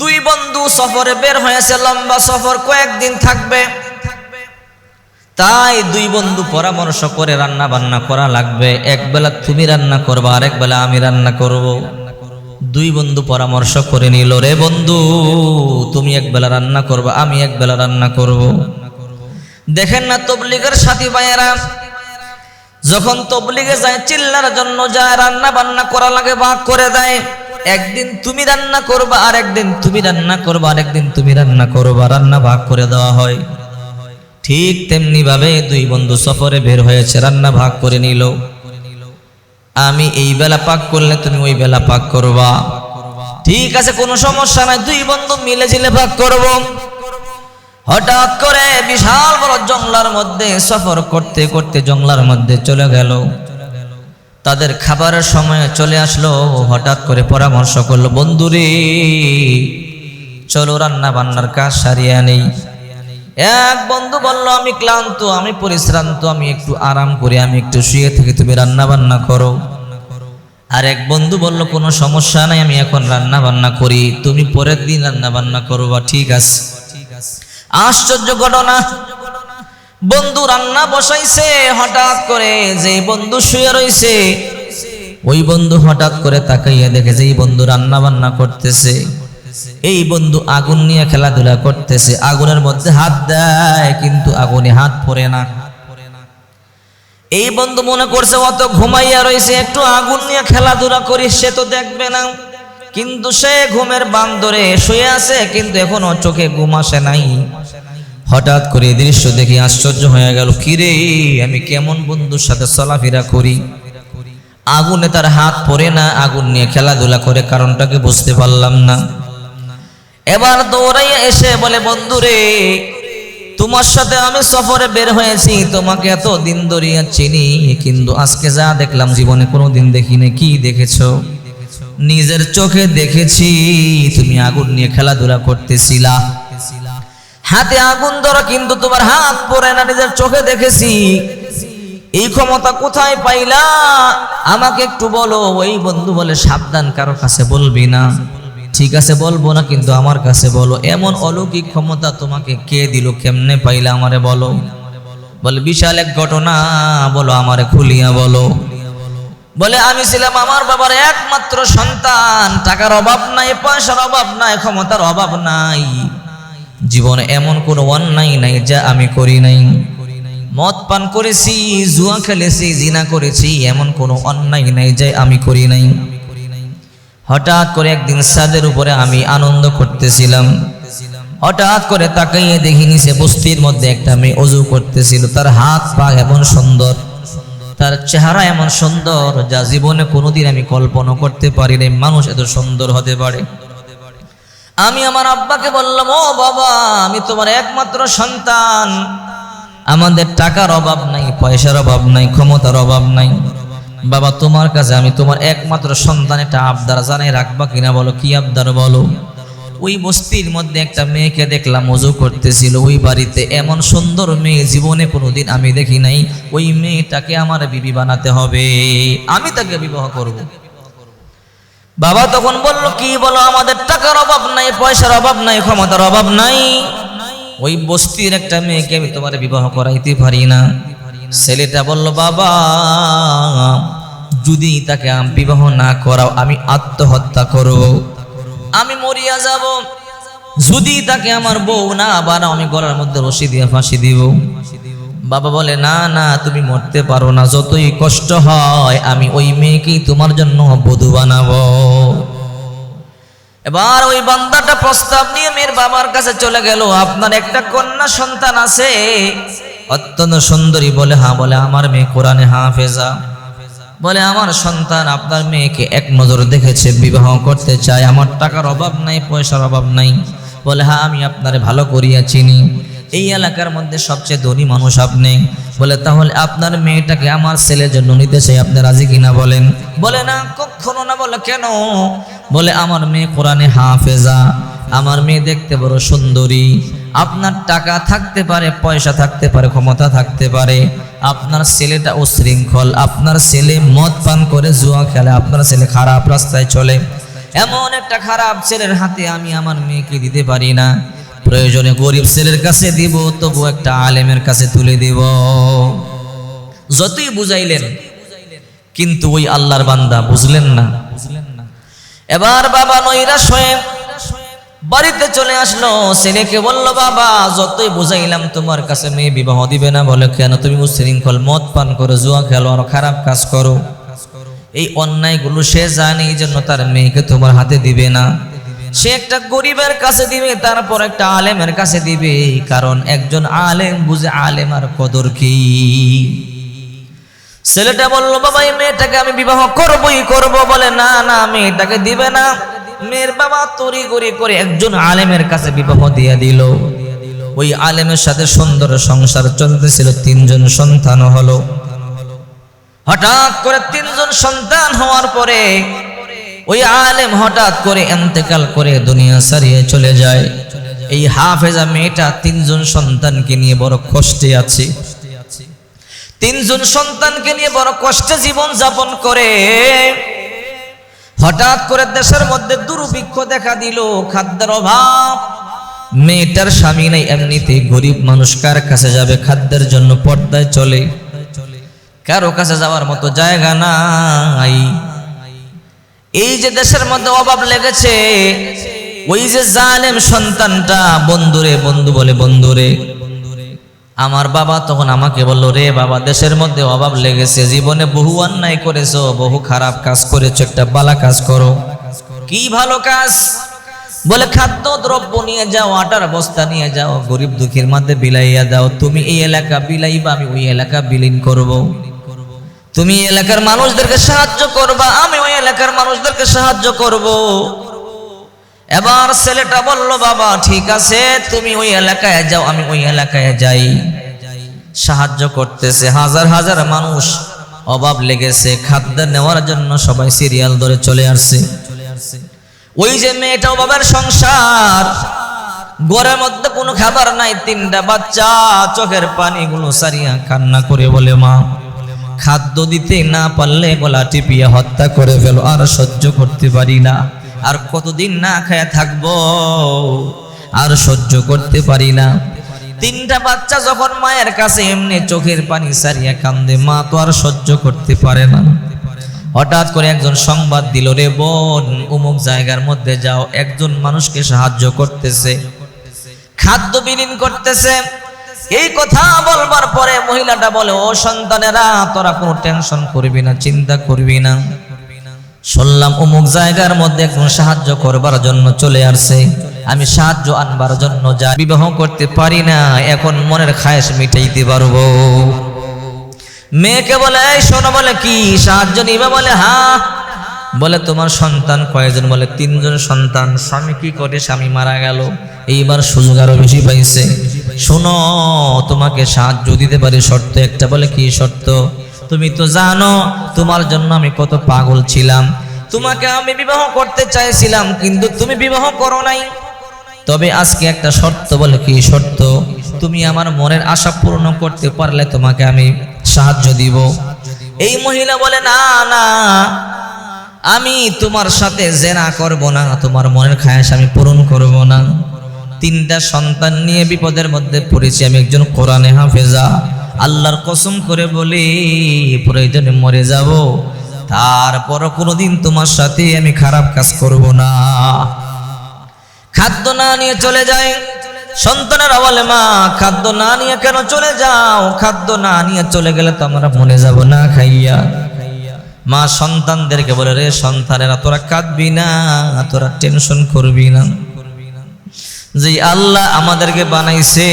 দুই বন্ধু সফরে বের হয়েছে, লম্বা সফর, কয়েকদিন থাকবে। তাই দুই বন্ধু পরামর্শ করে রান্না বান্না করা লাগবে। এক বেলা তুমি রান্না করবা, আরেক বেলা আমি রান্না করব। দুই বন্ধু পরামর্শ করে নিল, রে বন্ধু, তুমি এক বেলা রান্না করবা, আমি এক বেলা রান্না করব। দেখেন না তবলিগের সাথী ভাইয়েরা, যখন তবলিগে যায়, চিল্লার জন্য যায় রান্না বান্না করা লাগে ভাগ করে দেয়। একদিন তুমি রান্না করবা আর একদিন তুমি রান্না করবা, আর একদিন তুমি রান্না করবা। রান্না ভাগ করে দেওয়া হয়। ঠিক তেমনি ভাবে দুই বন্ধু সফরে বের হয়েছে, রান্না ভাগ করে নিল। আমি এই বেলা পাক করলে তুমি ওই বেলা পাক করবা। ঠিক আছে, কোনো সমস্যা নাই, দুই বন্ধু মিলে ঝিলে ভাগ করব। হঠাৎ করে বিশাল বড় জঙ্গলার মধ্যে সফর করতে করতে জঙ্গলার মধ্যে চলে গেল। তাদের খাবারের সময় চলে আসলো, হঠাৎ করে পরামর্শ করল, বন্ধুরে, চলো রান্না বান্নার কাজ সারিয়ে নেই এক বন্ধু বলল, আমি ক্লান্ত, আমি পরিশ্রান্ত, আমি একটু আরাম করি, আমি একটু শুয়ে থেকে তুমি রান্না বান্না করো। আর এক বন্ধু বলল, কোনো সমস্যা নাই, আমি এখন রান্না বান্না করি, তুমি পরের দিন রান্না বান্না করবা ঠিক আছে। আশ্চর্য ঘটনা বন্ধু রান্না বসাইছে, হঠাৎ করে যে বন্ধু শুয়ে রইছে, ওই বন্ধু হঠাৎ করে তাকাইয়া দেখে যে এই বন্ধু রান্না বান্না করতেছে। এই বন্ধু আগুন নিয়ে খেলাধুলা করতেছে, আগুনের মধ্যে হাত দেয়, কিন্তু আগুনে হাত পড়ে না। এই বন্ধু মনে করছে অত ঘুমাইয়া রয়েছে একটু আগুন নিয়ে খেলাধুলা করি, সে তো দেখবে না। কিন্তু সে ঘুমের বান্দরে শুয়ে আছে, কিন্তু এখনও চোখে ঘুম আসে নাই। হঠাৎ করে এই দৃশ্য দেখি আশ্চর্য হয়ে গেল, কিরে, আমি কেমন বন্ধুর সাথে চলাফেরা করি? আগুনে তার হাত পড়ে না, আগুন নিয়ে খেলাধুলা করে কারণটাকে বুঝতে পারলাম না। এবার দৌড়াইয়া এসে বলে, বন্ধুরে, তোমার সাথে আমি সফরে বের হয়েছি, তোমাকে এত দিন ধরিয়া চিনি, কিন্তু আজকে যা দেখলাম জীবনে কোনো দিন দেখিনি। কি দেখেছ? নিজের চোখে দেখেছি, তুমি আগুন নিয়ে খেলাধুলা করতেছিলা। হাতে আগুন ধরো কিন্তু তোমার হাত পরে না, নিজের চোখে দেখেছি। এই ক্ষমতা কোথায় পাইলা? আমাকে একটু বলো, ওই বন্ধু বলে সাবধান, কারও কাছে বলবি না। ঠিক আছে, বলব না, কিন্তু আমার কাছে বলো, এমন অলৌকিক ক্ষমতা তোমাকে কে দিল, কেমনে পাইলা আমারে বলো? বলে, বিশাল এক ঘটনা, বলো আমারে খুলিয়া বলো। বলে, আমি ছিলাম আমার বাবার একমাত্র সন্তান, টাকার অভাব নাই, পয়সার অভাব নাই, ক্ষমতার অভাব নাই। জীবনে এমন কোনো অন্যায় নাই যা আমি করি নাই। মদ পান করেছি, জুয়া খেলেছি, জিনা করেছি, এমন কোনো অন্যায় নাই যে আমি করি নাই। হঠাৎ করে একদিন সাদের উপরে আমি আনন্দ করতেছিলাম। হঠাৎ করে তাকাইয়ে দেখি নিচে বস্তির মধ্যে একটা মেয়ে অজু করতেছিল। তার হাত পা এমন সুন্দর, তার চেহারা এমন সুন্দর যা জীবনে কোনোদিন আমি কল্পনা করতে পারি নাই। মানুষ এত সুন্দর হতে পারে। আমি আমার আব্বাকে বললাম, ও বাবা, আমি তোমার একমাত্র সন্তান। আমাদের টাকার অভাব নাই, পয়সার অভাব নাই, ক্ষমতার অভাব নাই। বাবা, তোমার কাছে আমি তোমার একমাত্র সন্তান একটা আবদার জানাই রাখবা কিনা বলো, কি আবদার বলো? ওই বস্তির মধ্যে একটা মেয়েকে দেখলাম মজু করতেছিল। ওই বাড়িতে এমন সুন্দর মেয়ে জীবনে কোনোদিন আমি দেখি নাই। ওই মেয়েটাকে আমার বিবি বানাতে হবে। আমি তাকে বিবাহ করব। বাবা তখন বলল, কি বলো, আমাদের টাকার অভাব নাই, পয়সার অভাব নাই, ক্ষমতার অভাব নাই। ওই বস্তির একটা মেয়েকে আমি তোমার বিবাহ করাইতে পারি না। ছেলেটা বলল, বাবা, যদি তাকে আমি বিবাহ না করাও, আমি আত্মহত্যা করব আমি মরিয়া যাব। যদি তাকে আমার বউ না বানাও, আমি গলার মধ্যে রশি দিয়ে ফাঁসি দিব। বাবা বলে, না না, তুমি মরতে পারো না, যতই কষ্ট হয় আমি ওই মেয়েকেই তোমার জন্য বধূ বানাবো। এবার ওই বান্দাটা প্রস্তাব নিয়ে মেয়ের বাবার কাছে চলে গেল। আপনার একটা কন্যা সন্তান আছে, অত্যন্ত সুন্দরী, বলে হ্যাঁ বলে, আমার মেয়ে কোরআনে হাফেজা। বলে, আমার সন্তান আপনার মেয়েকে এক নজর দেখেছে, বিবাহ করতে চায়। আমার টাকার অভাব নাই, পয়সার অভাব নাই। বলে হ্যাঁ আমি আপনারে ভালো করিয়া চিনি। এই এলাকার মধ্যে সবচেয়ে ধনী মানুষ আপনি? বলে, তাহলে আপনার মেয়েটাকে আমার ছেলের জন্য নিতে চাই, আপনি রাজি কিনা বলেন? বলে, না কখনো না। বলে, কেন? বলে, আমার মেয়ে কোরআনে হাফেজা, আমার মেয়ে দেখতে বড় সুন্দরী। আপনার টাকা থাকতে পারে, পয়সা থাকতে পারে, ক্ষমতা থাকতে পারে। আপনার ছেলেটা উশৃঙ্খল, আপনার ছেলে মদ পান করে, জুয়া খেলে, আপনার ছেলে খারাপ রাস্তায় চলে। এমন একটা খারাপ ছেলের হাতে আমি আমার মেয়েকে দিতে পারি না। প্রয়োজনে গরিব ছেলের কাছে দিব তবু একটা আলেমের কাছে তুলে দিব। যতই বুঝাইলেন, কিন্তু ওই আল্লাহর বান্দা বুঝলেন না। এবার বাবা নৈরাশ হয়ে বাড়িতে চলে আসলো। ছেলেকে বলল, বাবা, যতই বুঝাইলাম, তোমার কাছে মেয়ে বিবাহ দিবে না। বলে, কেন তুমি উশৃঙ্খল মদ পান করো, জুয়া খেলো, আর খারাপ কাজ করো। এই অন্যায়গুলো সে জানে, এই জন্য তার মেয়েকে তোমার হাতে দিবে না। সে একটা গরিবের কাছে দিবে, তারপর একটা আলেমের কাছে দিবে। কারণ একজন আলেম বুঝে আলেম আর কদর কি? ছেলেটা বলল, বাবা, এই মেয়েটাকে আমি বিবাহ করবই, করব। বলে, না না, মেয়েটাকে দিবে না। মেয়ের বাবা তরি গড়ি করে একজন আলেমের কাছে বিবাহ দিয়ে দিল। ওই আলেমের সাথে সুন্দর সংসার চলতেছিল, তিনজন সন্তান হলো। হঠাৎ করে তিনজন সন্তান হওয়ার পরে ওই আলেম হঠাৎ করে এন্তেকাল করে দুনিয়া সারিয়ে চলে যায়। এই হাফেজা মেয়েটা তিনজন সন্তানকে নিয়ে বড় কষ্টে আছে। তিনজন সন্তানকে নিয়ে বড় কষ্টে জীবন যাপন করে। হঠাৎ করে দেশের মধ্যে দুর্ভিক্ষ দেখা দিল, খাদ্যের অভাব। মেয়েটার স্বামী নেই, এমনিতে গরিব মানুষ কার কাছে যাবে? খাদ্যের জন্য পর্দায় চলে। কারও কাছে যাওয়ার মতো জায়গা নাই। এই যে দেশের মধ্যে অভাব লেগেছে, ওই যে জালেম সন্তানটা, বন্ধুরে, বন্ধু বলে বন্ধুরে। আমার বাবা তখন আমাকে বলল, রে বাবা, দেশের মধ্যে অভাব লেগেছে, জীবনে বহু অন্যায় করেছ, বহু খারাপ কাজ করেছ, একটা বালা কাজ করো। কি ভালো কাজ? বলে, খাদ্য, দ্রব্য নিয়ে যাও, আটার বস্তা নিয়ে যাও, গরিব দুঃখীর মধ্যে বিলাইয়া দাও, তুমি এই এলাকা বিলাইবা, আমি ওই এলাকা বিলীন করব। তুমি এলাকার মানুষদেরকে সাহায্য করবা, আমি ওই এলাকার মানুষদেরকে সাহায্য করব। এবার ছেলেটা বলল, বাবা, ঠিক আছে, তুমি ওই এলাকায় যাও, আমি ওই এলাকায় যাই। সাহায্য করতেছে হাজার হাজার মানুষ। অভাব লেগেছে, খাদ্য নেওয়ার জন্য সবাই সিরিয়াল ধরে চলে আসছে। ওই যে মেয়েটা অভাবের সংসার, ঘরের মধ্যে কোনো খাবার নাই, তিনটা বাচ্চা, চোখের পানিগুলো সারিয়া কান্না করে বলে, মা খাদ্য দিতে না পারলে গলা টিপিয়ে হত্যা করে ফেল, আর সহ্য করতে পারি না। আর কতদিন না খায়া থাকব, আর সহ্য করতে পারি না। তিনটা বাচ্চা যখন মায়ের কাছে এমনি চোখের পানি সারিয়া কান্দে, মা তো আর সহ্য করতে পারে না। হঠাৎ করে একজন সংবাদ দিল, রে বোন, উমুক জায়গার মধ্যে যাও, একজন মানুষকে সাহায্য করতেছে। খাদ্য বিলীন করতেছে এই কথা বলবার পরে মহিলাটা বলে, ও সন্তানেরা, তোরা কোনো টেনশন করবি না, চিন্তা করবি না। শুনলাম অমুক জায়গার মধ্যে একজন সাহায্য করবার জন্য চলে আসছে। আমি সাহায্য আনবার জন্য যা বিবাহ করতে পারি না, এখন মনের খায়েশ মিটাইতে পারব। মেয়েকে বলে শোনো, বলে কি? সাহায্য নিবে? বলে হ্যাঁ বলে, তোমার সন্তান কয়জন? বলে, তিনজন সন্তান। স্বামী কি করে? স্বামী মারা গেল। এইবার সুযোগ আরও বেশি পাইছে। শোনো, তোমাকে সাহায্য দিতে পারি। শর্ত একটা, বলে কি শর্ত? তুমি তো জানো, তোমার জন্য আমি কত পাগল ছিলাম। তোমাকে আমি বিবাহ করতে চাইছিলাম, কিন্তু তুমি বিবাহ করো নাই। তবে আজকে একটা শর্ত, বলে কি শর্ত? তুমি আমার মনের আশা পূর্ণ করতে পারলে তোমাকে আমি সাহায্য দিব। এই মহিলা বলে, না না, আমি তোমার সাথে জেনা করব না। তোমার মনের খায়াস আমি পূরণ করব না। তিনটা সন্তান নিয়ে বিপদের মধ্যে পড়েছি। আমি একজন কোরআনে হাফেজা। আল্লাহর কসম করে বলি, প্রয়োজনে মরে যাব। তারপর কোনোদিন তোমার সাথে আমি খারাপ কাজ করব না। খাদ্য না নিয়ে চলে যায় সন্তানের বলে মা, খাদ্য না নিয়ে কেন চলে যাও? খাদ্য না নিয়ে চলে গেলে তো আমরা মনে যাব না খাইয়া। মা সন্তানদেরকে বলে, রে সন্তানেরা, তোরা কাঁদবি না, তোরা টেনশন করবি না। যে আল্লাহ আমাদেরকে বানাইছে,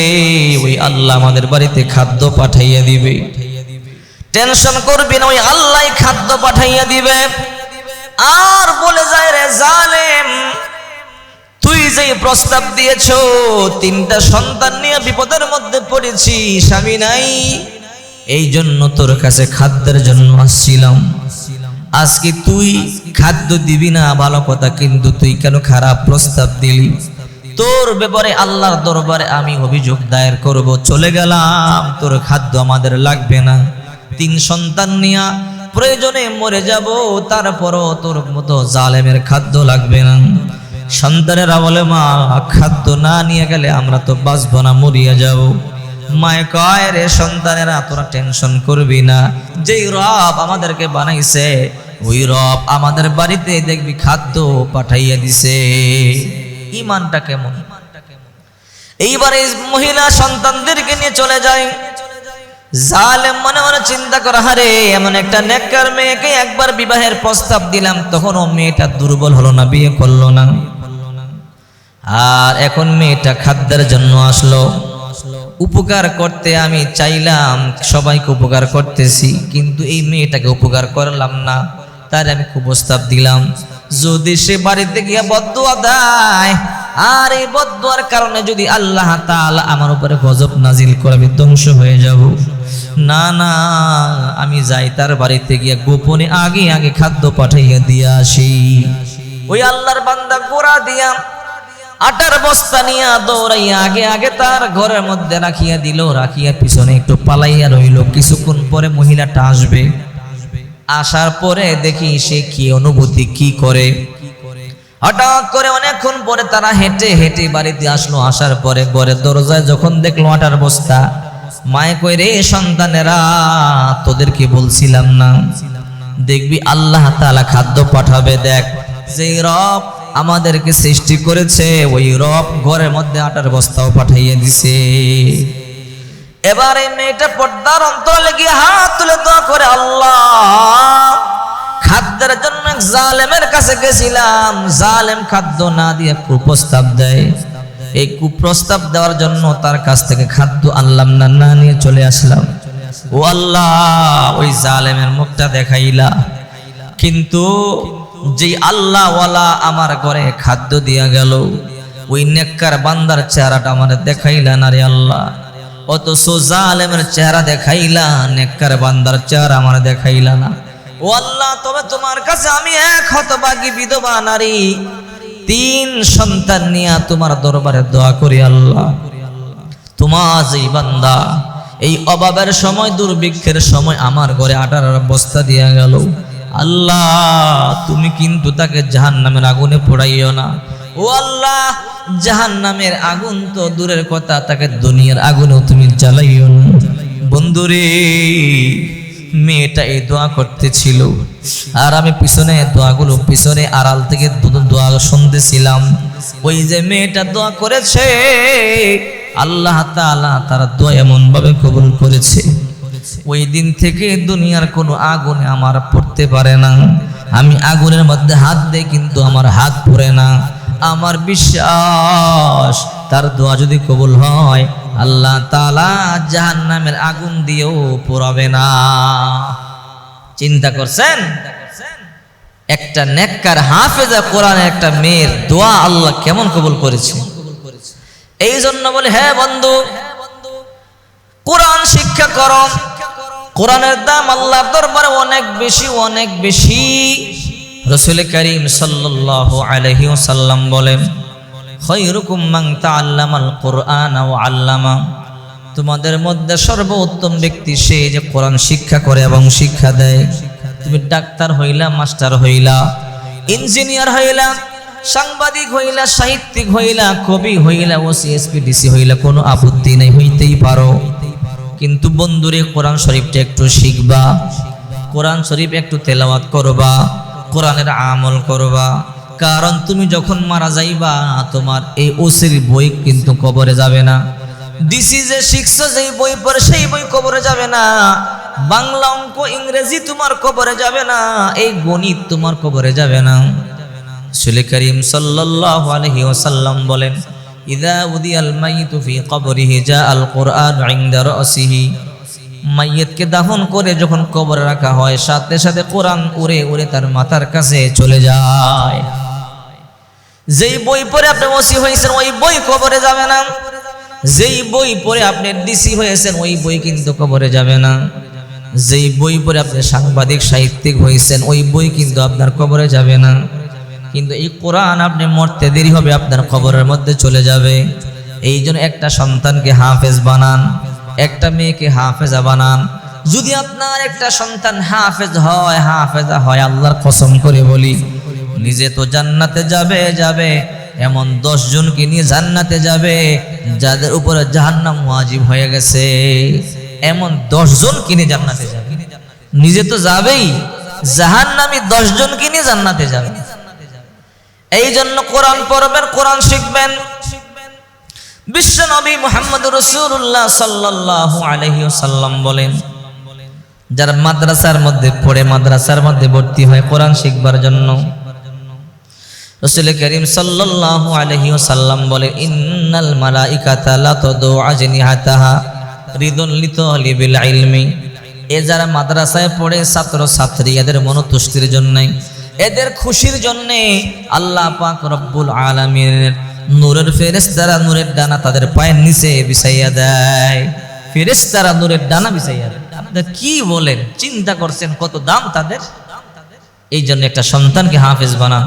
ওই আল্লাহ আমাদের বাড়িতে খাদ্য পাঠাইয়া দিবে। টেনশন করবি না, ওই আল্লাহ খাদ্য পাঠাইয়া দিবে। আর বলে যায় রে জালেম, তুই যে প্রস্তাব দিয়েছ, তিনটা সন্তান নিয়ে বিপদের মধ্যে পড়েছি স্বামী নাই। এই জন্য তোর কাছে খাদ্যের জন্য আসছিলাম। আজকে তুই খাদ্য দিবি না, ভালো কথা, কিন্তু তুই কেন খারাপ প্রস্তাব দিলি? তোর ব্যাপারে আল্লাহর দরবারে আমি অভিযোগ দায়ের করব। চলে গেলাম। তোর খাদ্য আমাদের লাগবে না। তিন সন্তান নিয়া প্রয়োজনে মরে যাব। তারপরও তোর মতো জালেমের খাদ্য লাগবে না। সন্তানেরা বলে মা, খাদ্য না নিয়ে গেলে আমরা তো বাঁচবো না, মরিয়া যাব। মায় কয়, রে সন্তানেরা, তোরা টেনশন করবি না। যেই রব আমাদেরকে বানাইছে, ওই রব আমাদের বাড়িতে দেখবি খাদ্য পাঠাইয়া দিছে। ইমানটা কেমন? এইবারে মহিলা সন্তানদেরকে নিয়ে চলে যায়। মনে মনে চিন্তা করা হারে এমন একটা নেককার মেয়েকে একবার বিবাহের প্রস্তাব দিলাম তখন ও মেয়েটা দুর্বল হলো না, বিয়ে করল না। আর এখন মেয়েটা খাদ্যের জন্য আসলো। উপকার করতে আমি চাইলাম, সবাইকে উপকার করতেছি, কিন্তু এই মেয়েটাকে উপকার করলাম না, তার আমি খুব প্রস্তাব দিলাম। যদি সে বাড়িতে গিয়ে বদুয়া দেয়, আর এই বদুয়ার কারণে যদি আল্লাহ তাআলা আমার উপরে গজব নাজিল করে আমি ধ্বংস হয়ে যাব। না না, আমি যাই তার বাড়িতে গিয়ে গোপনে আগে আগে খাদ্য পাঠাইয়া দিয়ে আসি। ওই আল্লাহর বান্দা গোড়া দিয়া আটার বস্তা নিয়া দৌড়াইয়া আগে আগে তার ঘরের মধ্যে রাখিয়া দিল, রাখিয়া পিছনে একটু পালাইয়া রইল। কিছুক্ষণ পরে মহিলাটা আসবে। আসার পরে দেখি সে কি অনুভূতি, কি করে? হঠাৎ করে অনেকক্ষণ পরে তারা হেঁটে হেঁটে বাড়িতে আসলো। আসার পরে ঘরের দরজায় যখন দেখল আটার বস্তা, মায়ে কই রে সন্তানেরা, তোদেরকে বলছিলাম না, দেখবি আল্লাহ তাআলা খাদ্য পাঠাবে, দেখ, যেই রব আমাদেরকে সৃষ্টি করেছে, ওই রব ঘরের মধ্যে আটার বস্তাও পাঠাইয়ে দিছে। এবার এই মেয়েটা পর্দার অন্তরে গিয়ে হাত তুলে দোয়া করে, আল্লাহ, খাদ্যের জন্য জালেমের কাছে গেছিলাম। জালেম খাদ্য না দিয়ে কুপ্রস্তাব দেয়। এই কুপ্রস্তাব দেওয়ার জন্য তার কাছ থেকে খাদ্য আনলাম না না নিয়ে চলে আসলাম। ও আল্লাহ, ওই জালেমের মুখটা দেখাইলা। কিন্তু যে আল্লাহওয়ালা আমার ঘরে খাদ্য দিয়া গেল, ওই নেককার বান্দার চেহারাটা আমার দেখাইলা না রে আল্লাহ। অত সোজা আলেমের চেহারা দেখাইলা, নেককার বান্দার চেহারা আমার দেখাইলা না। ও আল্লাহ, তবে তোমার কাছে আমি এক হতবাগী বিধবা নারী, তিন সন্তান নিয়ে তোমার দরবারে দোয়া করি আল্লাহ। তোমার যেই বান্দা, এই অভাবের সময়, দুর্ভিক্ষের সময় আমার ঘরে আটার বস্তা দিয়া গেল। আল্লাহ, তুমি কিন্তু তাকে জাহান নামের আগুনে পোড়াইও না। ও আল্লাহ জাহান নামের আগুন তো দূরের কথা, তাকে দুনিয়ার আগুনেও তুমি জ্বালাইও না। বন্ধুরে, মেয়েটা এই দোয়া করতেছিল, আর আমি পিছনে দোয়াগুলো, পিছনে আড়াল থেকে দোয়া শুনতেছিলাম। ওই যে মেয়েটা দোয়া করেছে, আল্লাহ তাআলা তার দোয়া এমন ভাবে কবুল করেছে। ওই দিন থেকে দুনিয়ার কোনো আগুনে আমার পড়তে পারে না। আমি আগুনের মধ্যে হাত দেই, কিন্তু আমার হাত পড়ে না। আমার বিশ্বাস, তার দোয়া যদি কবুল হয়, আল্লাহ তাআলা জাহান্নামের আগুন দিয়েও পোড়াবে না। চিন্তা করছেন? একটা নেককার হাফেজা কোরআনে একটা মেয়ের দোয়া আল্লাহ কেমন কবুল করেছে? এই জন্য বলে হ্যাঁ বন্ধু, কোরআন শিক্ষা করো। কোরআনের দাম আল্লাহর দরবারে অনেক বেশি অনেক বেশি। রসুল করিম সাল্লাল্লাহু আলাইহি ওয়াসাল্লাম বলেন, খৈরুকুম মান তাআল্লামাল কোরআন ওয়া আল্লামা। তোমাদের মধ্যে সর্বোত্তম ব্যক্তি সে যে কোরআন শিক্ষা করে এবং শিক্ষা দেয়। তুমি ডাক্তার হইলা, মাস্টার হইলা, ইঞ্জিনিয়ার হইলা, সাংবাদিক হইলা, সাহিত্যিক হইলা, কবি হইলা ওসি এসপি ডিসি হইলা, কোনো আপত্তি নেই, হইতেই পারো। কিন্তু বন্ধুরে কোরআন শরীফটা একটু শিখবা, কোরআন শরীফ একটু তেলাওয়াত করবা, কোরআনের আমল করবা। কারণ তুমি যখন মারা যাইবা, তোমার এই ওসির বই কিন্তু কবরে যাবে না। ডিসি যে শিখছো যেই বই পড়ে, সেই বই কবরে যাবে না। বাংলা অঙ্ক, ইংরেজি তোমার কবরে যাবে না। এই গণিত তোমার কবরে যাবে না। রসুল করিম সাল্লাল্লাহু আলাইহি ওয়াসাল্লাম বলেন ইদা উদিয়াল মাইতু ফি কবরিহি আল কোরআন মাইয়তকে দাফন করে যখন কবরে রাখা হয়, সাথে সাথে কোরআন উড়ে উড়ে তার মাথার কাছে চলে যায়। যেই বই পড়ে আপনি ওসি হয়েছেন, ওই বই কবরে যাবে না। যেই বই পড়ে আপনি ডিসি হয়েছেন, ওই বই কিন্তু কবরে যাবে না। যেই বই পড়ে আপনি সাংবাদিক, সাহিত্যিক হয়েছেন, ওই বই কিন্তু আপনার কবরে যাবে না। কিন্তু এই কোরআন আপনি মরতে দেরি হবে, আপনার কবরের মধ্যে চলে যাবে। এই জন্য একটা সন্তানকে হাফেজ বানান, একটা মেয়েকে হাফেজা বানান। যদি আপনার একটা সন্তান হাফেজ হয়, হাফেজা হয়, আল্লাহর কসম করে বলি, নিজে তো জান্নাতে যাবে যাবে। এমন দশ জনকে নিয়ে জান্নাতে যাবে, যাদের উপরে জাহান্নাম ওয়াজিব হয়ে গেছে। এমন দশ জন কিনে জান্নাতে যাবে। নিজে তো যাবেই, জাহান্নামী দশ জন কিনে জান্নাতে যাবে। এই জন্য কোরআন পড়বেন, কোরআন শিখবেন। বিশ্ব নবী মোহাম্মদ রসুল্লাহ সাল্লাহ আলহি সাল্লাম বলেন, যারা মাদ্রাসার মধ্যে পড়ে, মাদ্রাসার মধ্যে ভর্তি হয় কোরআন শিখবার জন্য, রসুল করিম সাল্লাহ আলহি সাল্লাম বলে, ইন্নাল মালাইকাতা লা তদু আজনিহাতাহা রিদন লিত লিবিল ইলমি। এ যারা মাদ্রাসায় পড়ে ছাত্র ছাত্রী এদের মনোতুষ্টির জন্যে এদের খুশির জন্যে আল্লাহ পাক রব্বুল আলমীর নূরের ফেরেশতারা নূরের ডানা তাদের পায়ের নিচে বিছাইয়া দেয়। ফেরেশতারা নূরের ডানা বিছাইয়া দেয়। আপনি কি বলেন? চিন্তা করছেন কত দাম তাদের? এই জন্য একটা সন্তানকে হাফেজ বানান।